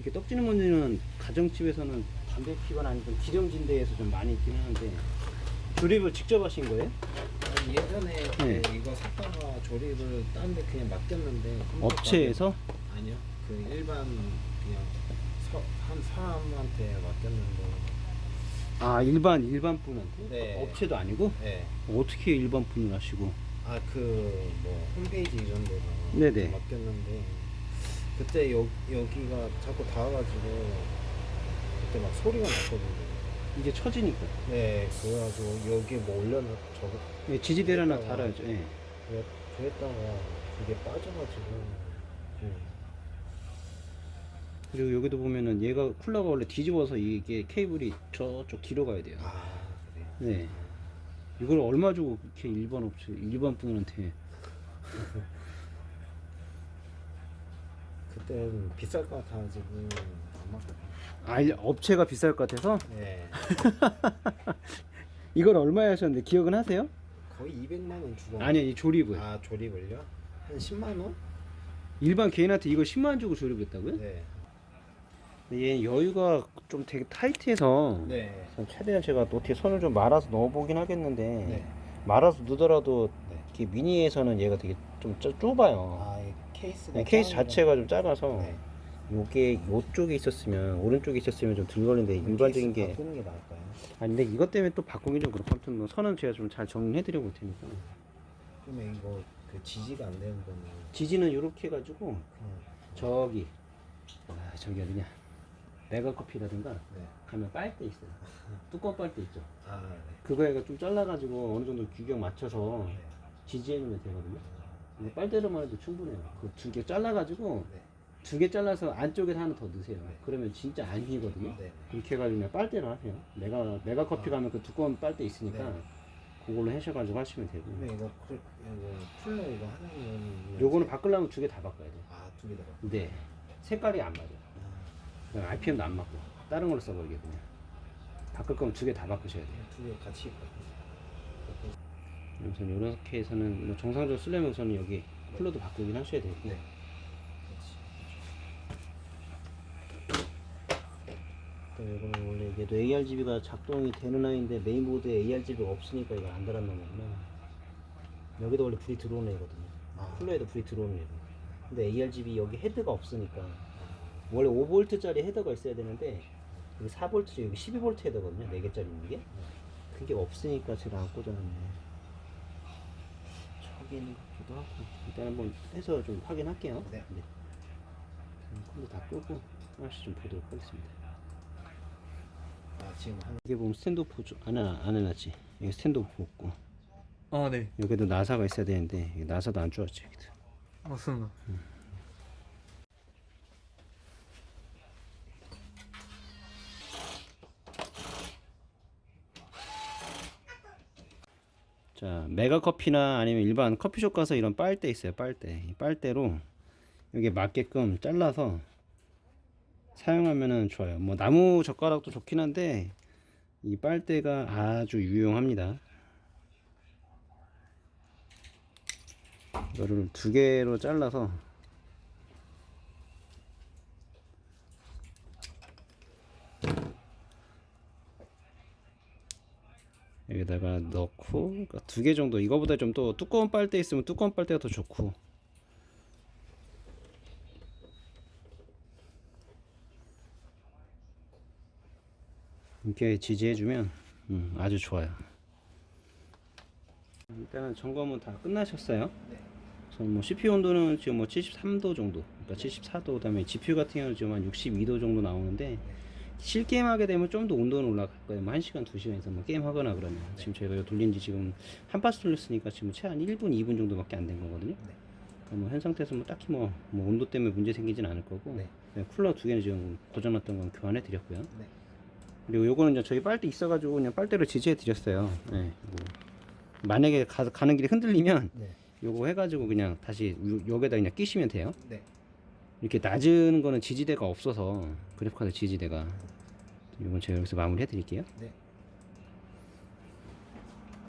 이렇게 떡지는 문제는 가정집에서는 담배 피거나 아니면 기름진 데에서 좀 많이 있긴 하는데 조립을 직접 하신 거예요? 예전에 네. 그 이거 샀다가 조립을 딴 데 그냥 맡겼는데 업체에서? 아니요 그 일반 그냥 서, 한 사람한테 맡겼는데 아 일반 일반 분한테? 네. 업체도 아니고? 네. 어떻게 일반 분을 하시고? 아 그 뭐 홈페이지 이런 데서 네네. 맡겼는데 그때 여, 여기가 자꾸 닿아가지고 그때 막 소리가 났거든요. 이게 처지니까. 네 그래가지고 여기 뭐 올려놓 저거. 예, 지지대를 하나 달아야죠. 예. 그래- 그랬다가 그게 빠져가지고 네. 그리고 여기도 보면은 얘가 쿨러가 원래 뒤집어서 이게 케이블이 저쪽 뒤로 가야 돼요. 아 그래 네. 이걸 얼마 주고 이렇게 일반 업체 일반 분한테 그때는 비쌀 것 같아가지고 안 맡겼어요 아 일- 업체가 비쌀 것 같아서 네 이걸 얼마에 하셨는데 기억은 하세요? 거의 200만 원 주고 아니 이 조립을 아 조립을요? 한 10만 원? 일반 개인한테 이거 10만 원 주고 조립했다고요? 네 근데 얘 여유가 좀 되게 타이트해서 네. 최대한 제가 어떻게 선을 좀 말아서 넣어보긴 하겠는데 네. 말아서 넣더라도 네. 이렇게 미니에서는 얘가 되게 좀 좁- 좁아요 아, 이 케이스가 네, 케이스 자체가 좀 작아서 네. 요게 요쪽에 있었으면 오른쪽에 있었으면 좀 덜 걸리는데 일반적인 케이스 게 바꾸는 게 나을까요? 아 근데 이것 때문에 또 바꾸기 좀 그렇고 아무튼 뭐 선은 제가 좀 잘 정리해드려 볼 테니까 그러면 이거 그 지지가 안 되는 거는 지지는 이렇게 해가지고 그냥 저기 아, 저기 어디냐 메가커피라든가 네. 가면 빨대 있어요 뚜껑 빨대 있죠 아, 네. 그거에가 좀 잘라가지고 어느 정도 규격 맞춰서 네. 지지해주면 되거든요 근데 빨대로만 해도 충분해요. 그 두 개 잘라가지고 네. 두 개 잘라서 안쪽에 하나 더 넣으세요. 그러면 진짜 안 휘거든요. 네. 그렇게 해가지고 그냥 빨대로 하세요. 메가 메가 커피 가면 그 두꺼운 빨대 있으니까 네. 그걸로 하셔가지고 하시면 되고. 그러면 이거 쿨, 이거 쿨러 이거 하나는 요거는 바꾸려면 두 개 다 바꿔야 돼요. 아, 두 개 다. 네. 색깔이 안 맞아요. 그다음에 RPM도 안 맞고 다른 걸로 써버리게 그냥. 바꿀 거면 두 개 다 바꾸셔야 돼요. 두 개 같이 바꾸세요. 우선 이렇게 해서는 뭐 정상적으로 쓰려면 우선 여기 쿨러도 바꾸긴 하셔야 되고 네. 또 이거는 원래 이게 ARGB가 작동이 되는 아이인데 메인보드에 ARGB가 없으니까 이거 안 달았나 보구나. 여기도 원래 불이 들어오는 애거든요. 아. 쿨러에도 불이 들어오는 애고. 근데 ARGB 여기 헤드가 없으니까 원래 5V짜리 헤더가 있어야 되는데 여기 4V 여기 12V 헤더거든요. 4개짜리 있는 게. 그게 없으니까 제가 안 꽂아놨네 저기 있는 것 같기도 하고 일단 한번 해서 좀 확인할게요 네. 음, 컴퓨터 다 끄고 하나씩 좀 보도록 하겠습니다 아, 지금 한 이게 보면 스탠드 오프 좀- 안, 해놨지 여기 스탠드 오프 없고 아, 네. 여기도 나사가 있어야 되는데 나사도 안 좋았지 여기도. 맞습니다. 자 메가 커피나 아니면 일반 커피숍 가서 이런 빨대 있어요 빨대. 이 빨대로 여기 맞게끔 잘라서 사용하면은 좋아요. 뭐 나무 젓가락도 좋긴 한데 이 빨대가 아주 유용합니다. 이거를 두 개로 잘라서 여기다가 넣고 그러니까 두개 정도. 이거보다 좀 또 두꺼운 빨대 있으면 두꺼운 빨대가 더 좋고. 이렇게 지지해주면 음, 아주 좋아요. 일단은 점검은 다 끝나셨어요? 우선 뭐 CPU 온도는 지금 뭐 73도 정도. 그러니까 74도 그다음에 GPU 같은 경우는 지금 한 62도 정도 나오는데 실게임 하게 되면 좀 더 온도는 올라갈 거예요. 뭐 1시간, 2시간 이상 뭐 게임 하거나 그러면. 지금 저희가 이거 돌린 지 지금 한 파스 돌렸으니까 지금 채 한 1분, 2분 정도밖에 안 된 거거든요. 그러니까 뭐현 상태에서 뭐 딱히 뭐, 뭐 온도 때문에 문제 생기진 않을 거고. 네. 그냥 쿨러 두 개는 지금 고장났던 건 교환해 드렸고요. 네. 그리고 요거는 이제 저희 빨대 있어가지고 그냥 빨대로 지지해 드렸어요. 네. 뭐 만약에 가, 가는 길이 흔들리면 네. 요거 해가지고 그냥 다시 요- 여기다 그냥 끼시면 돼요. 네. 이렇게 낮은 거는 지지대가 없어서 그래픽카드 지지대가 이건 제가 여기서 마무리 해드릴게요. 네.